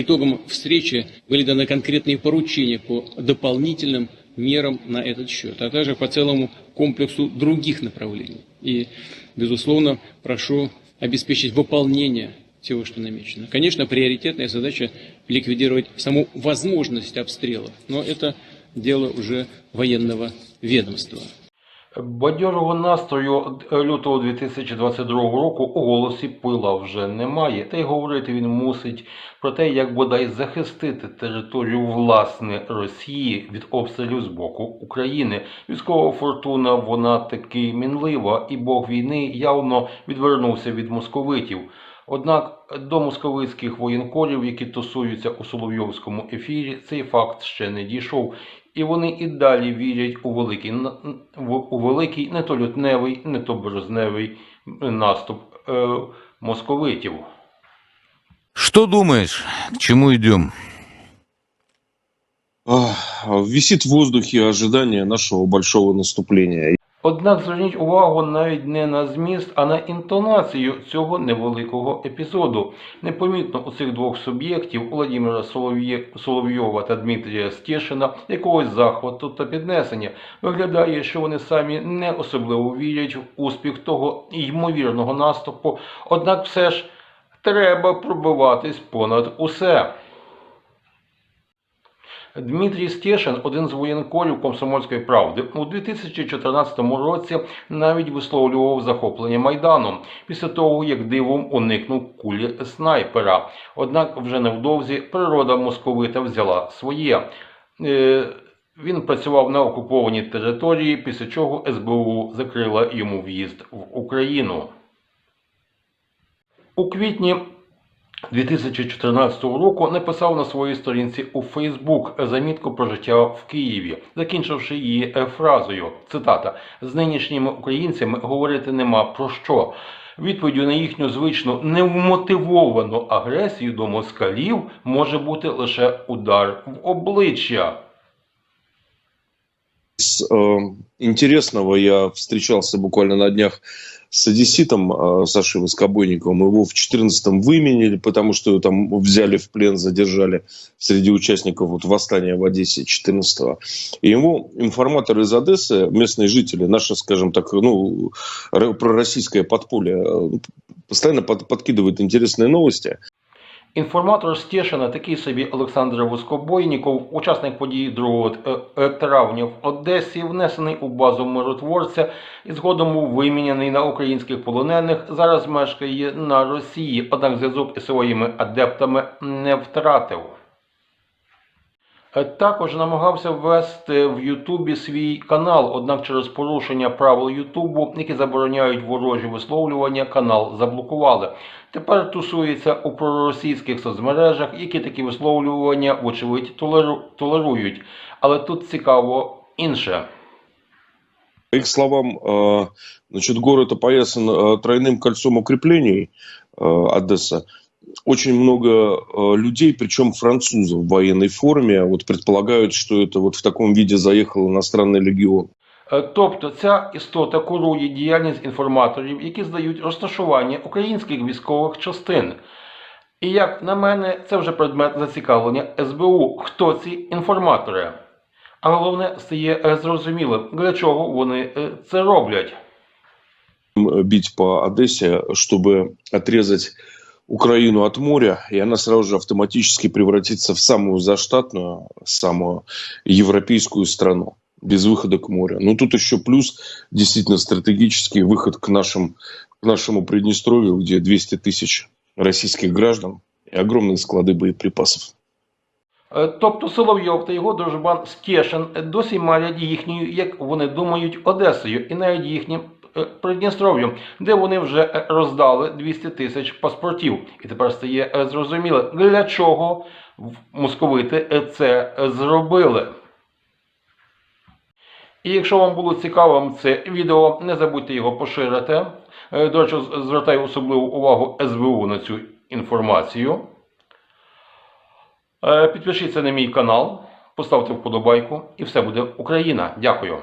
Итогом встречи были даны конкретные поручения по дополнительным мерам на этот счет, а также по целому комплексу других направлений. И, безусловно, прошу обеспечить выполнение всего, что намечено. Конечно, приоритетная задача ликвидировать саму возможность обстрела, но это дело уже военного ведомства. Бадьорого настрою лютого 2022 року у голосі пила вже немає, та й говорити він мусить про те, як бодай захистити територію власне Росії від обстрілів з боку України. Військова фортуна вона таки мінлива, і бог війни явно відвернувся від московитів. Однак до московицьких воєнкорів, які тусуються у Соловйовському ефірі, цей факт ще не дійшов. І вони і далі вірять у великий, у великий не то лютневий, не то березневий наступ е, московитів. Что думаешь, к чему идем? Висит в воздухе ожидание нашего большого наступления. Однак зверніть увагу навіть не на зміст, а на інтонацію цього невеликого епізоду. Непомітно у цих двох суб'єктів Солов'є- Соловйова та Дмитрія Стєшина якогось захвату та піднесення. Виглядає, що вони самі не особливо вірять в успіх того ймовірного наступу, однак все ж треба пробиватись понад усе. Дмитрій Стєшин, один з воєнкорів комсомольської правди, у 2014 році навіть висловлював захоплення майданом після того, як дивом уникнув кулі снайпера. Однак вже невдовзі природа московита взяла своє. Е, Він працював на окупованій території, після чого СБУ закрила йому в'їзд в Україну. У квітні 2014 року написав на своїй сторінці у Фейсбук замітку про життя в Києві, закінчивши її е, фразою цитата: з нинішніми українцями говорити нема про що. Відповіддю на їхню звичну невмотивовану агресію до москалів може бути лише удар в обличчя. Из э, интересного я встречался буквально на днях с одесситом э, Сашей Воскобойниковым. Его в 14-м выменили, потому что его там взяли в плен, задержали среди участников вот, восстания в Одессе 14-го. И ему информатор из Одессы, местные жители, наше, скажем так, ну, пророссийское подполье, э, постоянно под- подкидывает интересные новости. Інформатор Стєшина, такий собі Олександр Воскобойніков, учасник події 2 е, травня в Одесі, внесений у базу миротворця і згодом був виміняний на українських полонених, зараз мешкає на Росії, однак зв'язок із своїми адептами не втратив. Е, Також намагався ввести в Ютубі свій канал, однак через порушення правил Ютубу, які забороняють ворожі висловлювання, канал заблокували. Тепер тусується у проросійських соцмережах, які такі висловлювання, вочевидь, толеру- толерують. Але тут цікаво інше. По их словам, э, значит, город опоясан э, тройным кольцом укреплений э, Одесса. Очень много э, людей, причем французов в военной форме, вот предполагают, что это вот в таком виде заехал иностранный легион. Е, Тобто ця істота курує діяльність інформаторів, які здають розташування українських військових частин. І як на мене, це вже предмет зацікавлення СБУ. Хто ці інформатори? А головне стає е, зрозумілим, для чого вони е, це роблять. М, Бить по Одессе, чтобы отрезать Украину от моря, и она сразу же автоматически превратится в самую заштатную, самую европейскую страну без выхода к морю. Ну, тут еще плюс действительно стратегический выход к, нашим, к нашему Приднестровью, где 200 тысяч российских граждан и огромные склады боеприпасов. Е, Тобто Соловйов та його дружбан Стєшин досі марять їхньою, як вони думають, Одесою і навіть їхнім е, Придністров'ям, де вони вже е, роздали 200 тисяч паспортів. І тепер стає е, зрозуміло, для чого московити це зробили. І якщо вам було цікавим це відео, не забудьте його поширити. До речі, звертаю особливу увагу СБУ на цю інформацію. Підпишіться на мій канал, поставте вподобайку і все буде Україна. Дякую.